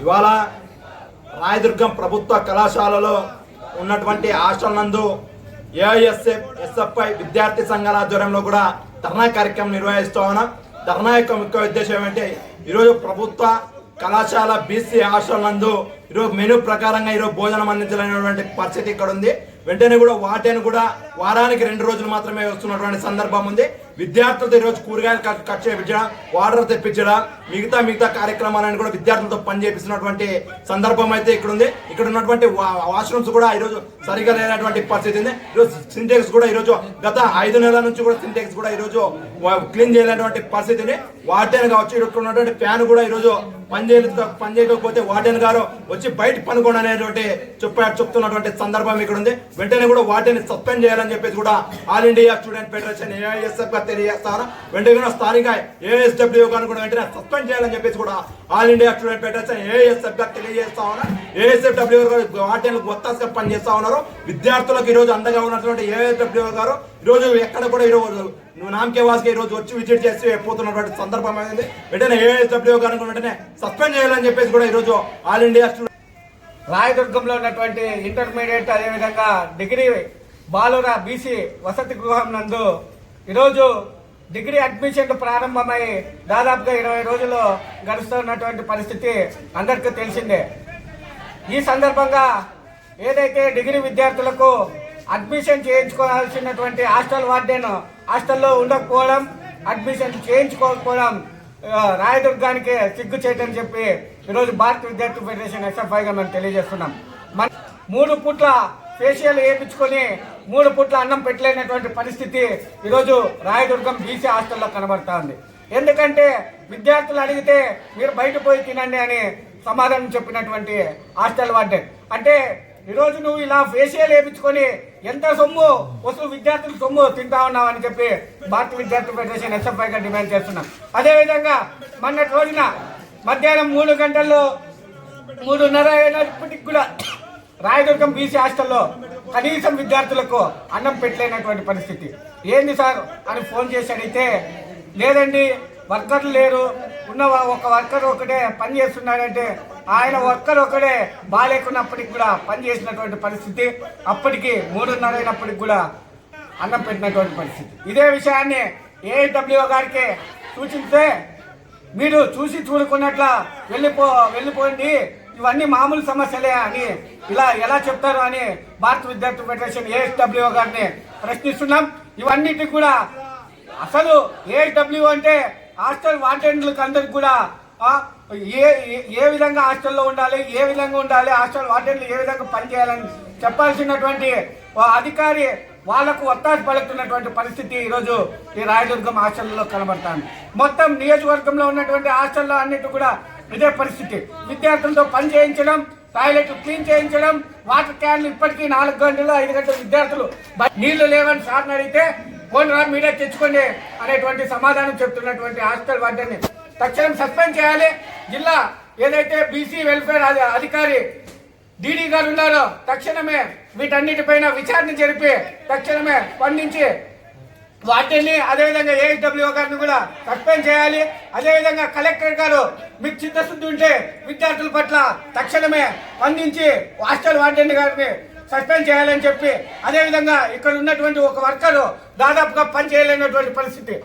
ఇవాళ రాయదుర్గం ప్రభుత్వ కళాశాలలో ఉన్నటువంటి హాస్టల్ నందు ఏఐఎస్ఎఫ్ ఎస్ఎఫ్ఐ విద్యార్థి సంఘాల ఆధ్వర్యంలో కూడా ధర్నా కార్యక్రమం నిర్వహిస్తూ ఉన్నాం. ధర్నా యొక్క ముఖ్య ఉద్దేశం ఏమంటే ఈరోజు ప్రభుత్వ కళాశాల బీసీ హాస్టల్ నందు ఈరోజు మెనూ ప్రకారంగా ఈరోజు భోజనం అందించలేనటువంటి పరిస్థితి ఇక్కడ ఉంది వెంటనే కూడా వాటిని కూడా వారానికి రెండు రోజులు మాత్రమే వస్తున్నటువంటి సందర్భం ఉంది. విద్యార్థులతో ఈరోజు కూరగాయలు కట్ కట్ చేయించడం వాటర్ తెప్పించడం మిగతా మిగతా కార్యక్రమాలను కూడా విద్యార్థులతో పనిచేపిస్తున్నటువంటి సందర్భం అయితే ఇక్కడ ఉంది. ఇక్కడ ఉన్నటువంటి వాష్రూమ్స్ కూడా ఈరోజు సరిగా లేనటువంటి పరిస్థితి ఉంది. ఈరోజు సింటెక్స్ కూడా ఈరోజు గత ఐదు నెలల నుంచి కూడా సింటెక్స్ కూడా ఈరోజు క్లీన్ చేయలేనటువంటి పరిస్థితి ఉంది. వాటర్ కావచ్చు ఇక్కడ ఉన్నటువంటి ఫ్యాన్ కూడా ఈరోజు పని చేయలేదు పని చేయకపోతే గారు వచ్చి బయట పనుకోండి అనేటువంటి చెప్ప చెప్తున్నటువంటి సందర్భం ఇక్కడ ఉంది. వెంటనే కూడా వాటిని సస్పెండ్ చేయాలని చెప్పేసి కూడా ఆల్ ఇండియా స్టూడెంట్ ఫెడరేషన్ ఏఐఎస్ఎఫ్గా తెలియజేస్తాను వెంటనే కూడా స్థానిక ఏఎస్డబ్ల్యూ గారిని కూడా వెంటనే సస్పెండ్ చేయాలని చెప్పేసి కూడా ఆల్ ఇండియా స్టూడెంట్ ఫెడరేషన్ ఏఎస్ఎఫ్గా తెలియజేస్తా ఉన్నా ఏఎస్ఎఫ్డబ్ల్యూ గారు వాటిని ఒత్తాసుగా పనిచేస్తా ఉన్నారు. విద్యార్థులకు ఈ రోజు అండగా ఉన్నటువంటి ఏఎస్డబ్ల్యూ గారు ఈ రోజు ఎక్కడ కూడా ఈ రోజు నువ్వు నామకే వాస్కి ఈ రోజు వచ్చి విజిట్ చేసి పోతున్నటువంటి సందర్భం అయింది వెంటనే ఏఎస్డబ్ల్యూ గారు వెంటనే సస్పెండ్ చేయాలని చెప్పేసి కూడా ఈ రోజు ఆల్ ఇండియా స్టూడెంట్ రాయదుర్గంలో ఉన్నటువంటి ఇంటర్మీడియట్ అదేవిధంగా డిగ్రీ బాలుర బీసీ వసతి గృహం నందు ఈరోజు డిగ్రీ అడ్మిషన్లు ప్రారంభమై దాదాపుగా ఇరవై రోజులు గడుస్తున్నటువంటి పరిస్థితి అందరికీ తెలిసిందే. ఈ సందర్భంగా ఏదైతే డిగ్రీ విద్యార్థులకు అడ్మిషన్ చేయించుకోవాల్సినటువంటి హాస్టల్ వార్డెన్ హాస్టల్లో ఉండకపోవడం అడ్మిషన్ చేయించుకోకపోవడం రాయదుర్గానికి సిగ్గు చేయటని చెప్పి ఈరోజు భారత విద్యార్థి ఫెడరేషన్ ఎస్ఎఫ్ఐగా మేము తెలియజేస్తున్నాం. మన మూడు పూట్ల ఫేషియల్ వేయించుకొని మూడు పూట్ల అన్నం పెట్టలేనటువంటి పరిస్థితి ఈరోజు రాయదుర్గం బీసీ హాస్టల్లో కనబడతా ఉంది ఎందుకంటే విద్యార్థులు అడిగితే మీరు బయట పోయి తినండి అని సమాధానం చెప్పినటువంటి హాస్టల్ వార్డెన్. అంటే ఈరోజు నువ్వు ఇలా ఫేషియల్ వేయించుకొని ఎంత సొమ్ము వసూలు విద్యార్థులు సొమ్ము తింటా ఉన్నావు అని చెప్పి భారత విద్యార్థి ఫెడరేషన్ ఎస్ఎఫ్ఐగా డిమాండ్ చేస్తున్నాం. అదేవిధంగా మొన్నటి రోజున మధ్యాహ్నం మూడు గంటల్లో మూడున్నర అయినప్పటికి కూడా రాయదుర్గం బీసీ హాస్టల్లో కనీసం విద్యార్థులకు అన్నం పెట్టలేనటువంటి పరిస్థితి. ఏంది సార్ అని ఫోన్ చేసి అడిగితే లేదండి వర్కర్లు లేరు. ఉన్న ఒక వర్కర్ ఒకటే పని చేస్తున్నాడంటే ఆయన ఒక్కరొక్కడే బాగాలేకున్నప్పటికి కూడా పని చేసినటువంటి పరిస్థితి అప్పటికి మూడున్నర అయినప్పటికి కూడా అన్నం పెట్టినటువంటి పరిస్థితి. ఇదే విషయాన్ని ఏఐడబ్ల్యూ గారికి సూచిస్తే మీరు చూసి చూడకున్నట్ల వెళ్ళిపో వెళ్ళిపోండి ఇవన్నీ మామూలు సమస్యలే అని ఇలా ఎలా చెప్తారు అని భారత విద్యార్థి ఫెడరేషన్ ఏఎస్డబ్ల్యూ గారిని ప్రశ్నిస్తున్నాం. ఇవన్నిటి కూడా అసలు ఏఎస్డబ్ల్యూ అంటే హాస్టల్ వార్డెన్లకు అందరికి కూడా ఏ ఏ- విధంగా హాస్టల్లో ఉండాలి ఏ విధంగా ఉండాలి హాస్టల్ వార్డెన్లు ఏ విధంగా పనిచేయాలని చెప్పాల్సినటువంటి అధికారి వాళ్ళకు ఒత్తాసి పలుకుతున్నటువంటి పరిస్థితి ఈరోజు ఈ రాయదుర్గం హాస్టల్లో కనబడతాను మొత్తం నియోజకవర్గంలో ఉన్నటువంటి హాస్టల్లో అన్నిటి కూడా ఇదే పరిస్థితి. విద్యార్థులతో పని చేయించడం టాయిలెట్లు క్లీన్ చేయించడం వాటర్ క్యాన్లు ఇప్పటికీ నాలుగు గంటలు ఐదు గంటల విద్యార్థులు నీళ్ళు లేవని సార్ని అడిగితే ఫోన్ రా మీడియా తెచ్చుకోండి అనేటువంటి సమాధానం చెప్తున్నటువంటి హాస్టల్ వార్డెన్ని తక్షణం సస్పెండ్ చేయాలి. జిల్లా ఏదైతే బీసీ వెల్ఫేర్ అధికారి డీడీ గారు ఉన్నారో తక్షణమే వీటన్నిటిపైన విచారణ జరిపి తక్షణమే స్పందించి వాటిని అదేవిధంగా ఏఎస్డబ్ల్యూ గారిని కూడా సస్పెండ్ చేయాలి. అదేవిధంగా కలెక్టర్ గారు మీకు చిత్తశుద్ధి ఉంటే విద్యార్థుల పట్ల తక్షణమే స్పందించి హాస్టల్ వార్డెన్ గారిని సస్పెండ్ చేయాలని చెప్పి అదేవిధంగా ఇక్కడ ఉన్నటువంటి ఒక వర్కరు దాదాపుగా పని చేయలేనటువంటి పరిస్థితి.